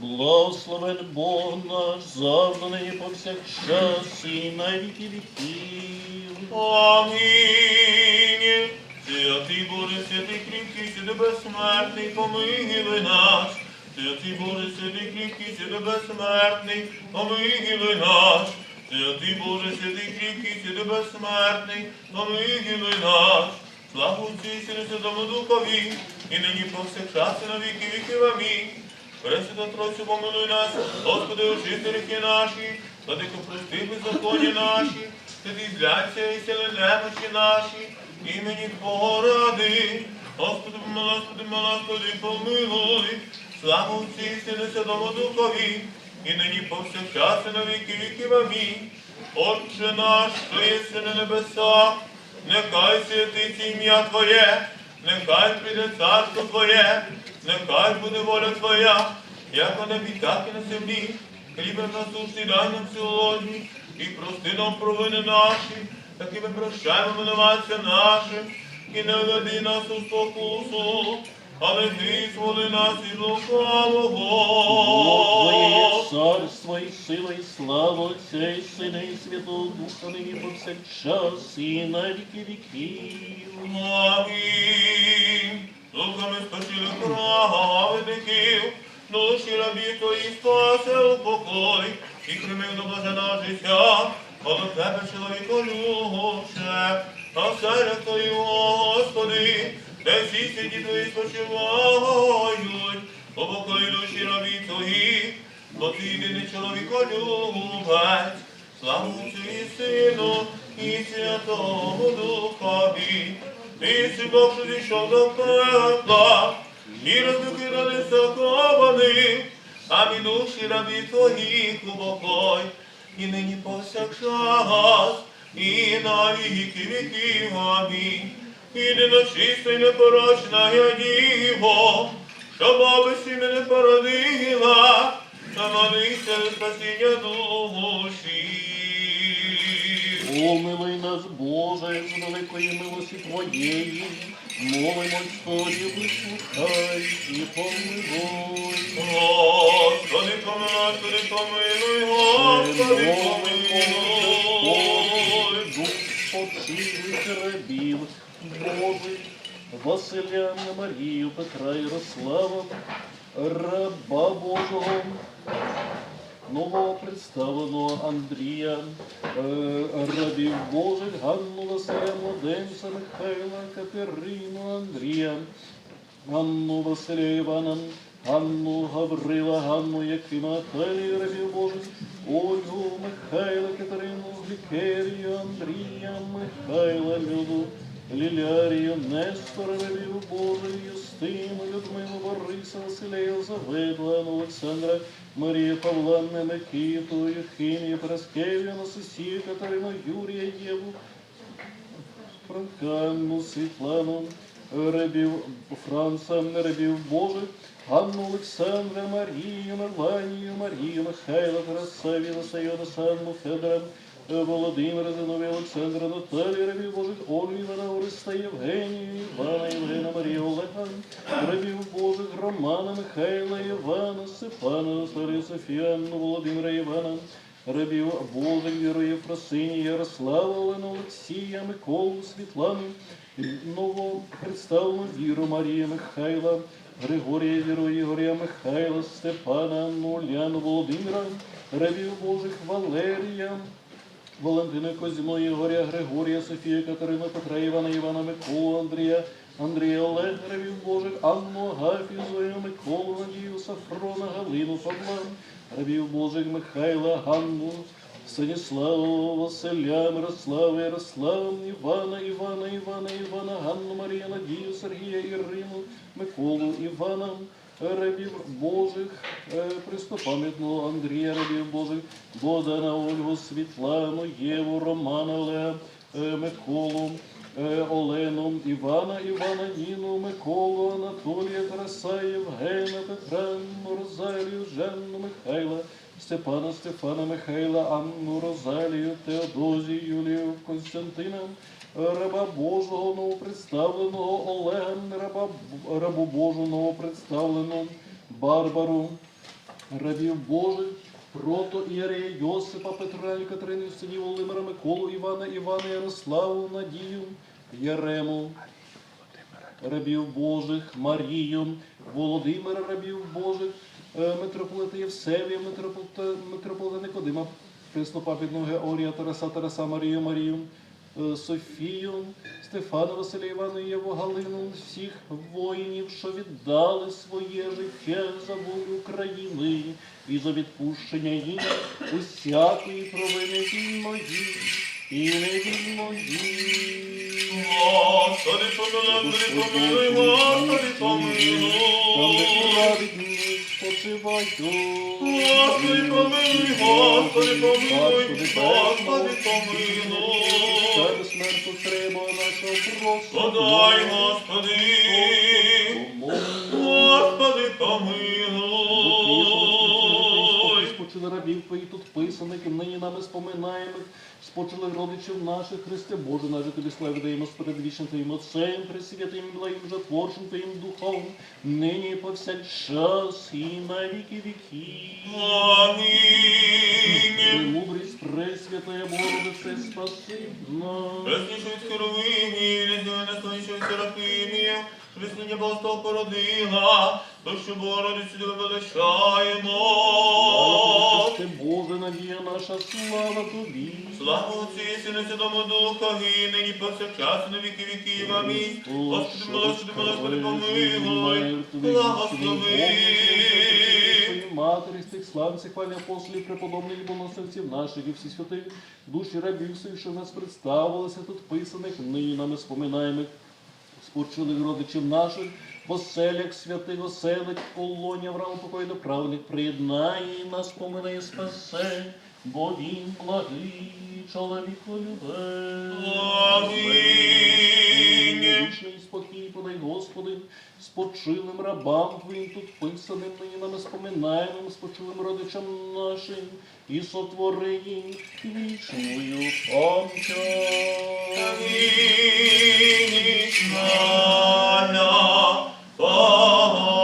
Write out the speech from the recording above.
Благословен Бог наш, завжди повсякчас і на віки віків. Амінь. Святий Боже, святий кріпкий, святий безсмертний, помилуй нас. Святий Боже, святий кріпкий, святий безсмертний, помилуй нас. Святий Боже, святий кріпкий, святий безсмертний, помилуй нас. Славу Отцю і Сину, Святому Духові, і нині повсякчас і на віки віків. Амінь. Пресвята Тройцю, помилуй нас, Господи, очисти ріки наші, владико прости беззаконні наші, святий зляться і сили немощі наші, імені Твого ради. Господи, Господи, Господи, помилуй, слава Отцю і Сину, Святому Духові, і нині повсякчас на віки віків. Амінь. Отче наш, що єси на небесах, нехай святиться ім'я Твоє, нехай прийде царство Твоє, нехай буде воля Твоя, як на небі, так і на землі. Хліб насущний дай нам сьогодні, і прости нам провини наші, так і ми прощаємо винуватцям нашим, і не веди нас у спокусу, але ти зволи нас і лукавого. царство і сила, і слава Отця і Сина, і Святого Духа, нині повсякчас і на віки віків. Амінь. Духами спасили праведників, душі рабі твої спаси у покой, і кримив до блаженого життя, але тебе чоловіко любче, а все твої, Господи, де всі святі твої спочивають, у покої душі рабі твої, бо ти єдиний чоловіко любець, славу і Сину, і Святому Духові. Ти си Бог, що зійшов до пекла, і роздухи закованих, а від душі рабі твоїх у покой, і нині повсякчас, і на віки віків. Амінь. Єдина чиста і непорочна я діво, що баби сім'я не породила, та молися спасіння душі. Помилуй нас, Боже, з великої милості Твоєї, молимось Тобі, вислухай і помилуй. Господи, помилуй, помилуй, Господи, помилуй. Дух спочилих рабів Божих, Василя Марію, Петра Ярослава, раба Божого, нового представленого Андрія, е, рабів Божих, Ганну Василя, Младенця, Михайла, Катерину, Андрія, Ганну Василя Івана, Ганну Гаврила, Ганну Якима, Наталію, рабів Божих, Ольгу, Михайла, Катерину, Глікерію, Андрія, Михайла, Люду, Лілярію, Нестора, рабів Божих, Юстину, Людмилу, Бориса, Василя, Анну, Олександра, Марію, Павла, Микиту, Єхимію, Параскевію, Анастасію, Катерину, Юрія, Єву, Франканну, Світлану, рабів Франца, рабів Божих, Анну Олександра, Марію, Мерланію, Марію, Михайла, Красавіна, Сайона, Санну, Анну, Федора, Володимира, Зиновія, Олександра, Наталію, рабів Божих, Ольгу, Івана, Ориста, Євгенію, Івана, Євгена, Марію, Олега, рабів Божих, Романа, Михайла, Івана, Степана, Наталію, Софію, Анну, Володимира, Івана, рабів Божих, Віру, Єфросині, Ярослава, Олену, Олексія, Миколу, Світлану, новопредставлену Віру, Марія, Михайла, Григорія, Віру, Ігоря, Михайла, Степана, Анну, Уляну, Володимира, рабів Божих, Валерія, Валентина Козьмо, Ігоря, Григорія, Софія, Катерина, Петра, Івана, Івана, Миколу, Андрія, Андрія Олег, рабів Божих, Анну, Агафію, Зою, Миколу, Надію, Сафрона, Галину, Павла, рабів Божих, Михайла, Ганну, Станіславу, Василя, Мирослава, Ярослава, Івана, Івана, Івана, Івана, Ганну, Марія, Надію, Сергія, Ірину, Миколу, Івана, рабів Божих, е, Андрія, рабів Божих, Богдана, Ольгу, Світлану, Єву, Романа, Олега, е, Миколу, е, Олену, Івана, Івана, Ніну, Миколу, Анатолія, Тараса, Євгена, Петра, Анну, Розалію, Жанну, Михайла, Степана, Стефана, Михайла, Анну, Розалію, Теодозію, Юлію, Константина, раба Божого новопредставленого Олега, раба, рабу Божого новопредставленого Барбару, рабів Божих, прото Іарея Йосипа, Петра Катерини, синів Володимира, Миколу, Івана, Івана, Ярославу, Надію, Ярему, рабів Божих, Марію, Володимира, рабів Божих, е, митрополита Євсевія, митрополита, Никодима, Преснопапідного Георгія, Тараса, Тараса, Марію, Марію, Софію, Стефана, Василя Івана, Єву, Галину, всіх воїнів, що віддали своє життя за волю України і за відпущення їм усякої провини вільної і невільної. Господи, помилуй, Господи, помилуй, Господи. Господи, помилуй, Господи, помилуй, Господи, помилуй. Цар смерть утримав нашого просто. Подай, Господи, тут писаних, і нині нами споминаємих, спочили родичів наших, Христе Боже, наже тобі слави даємо з передвічним Твоїм Отцем, Пресвятим благим жотворчим Твоїм Духом, нині і повсякчас і на віки віків. Амінь. Премудрість Пресвятая Богородице, спаси нас. Преснішою з Херовимі, лізою настоящою Серафимів, Христиня Богостол породила, то що Богородицю тебе величаємо. Христе Боже, надія наша, слава Тобі. Слава Отцю і Сину Святому Духу, і нині повсякчас на віки віків. Амінь. Господи, Господи, Господи, помилуй, благослови. Матері, тих славців, хвалі апостолів, преподобних і боносерців наших і всіх святих, душі рабів своїх, що в нас представилися тут писаних, нині нами споминаємих, спочилих родичів наших, в оселях святих оселить, колоні Аврааму покойно правних, приєднає і нас поминає спасе, бо він благий, чоловіколюбець. Амінь. Вічний спокій подай, Господи, спочилим рабам Твоїм тут писаним, нині нами споминаємим, спочилим родичам нашим, і сотвори їм вічною пам'ять. Вічна пам'ять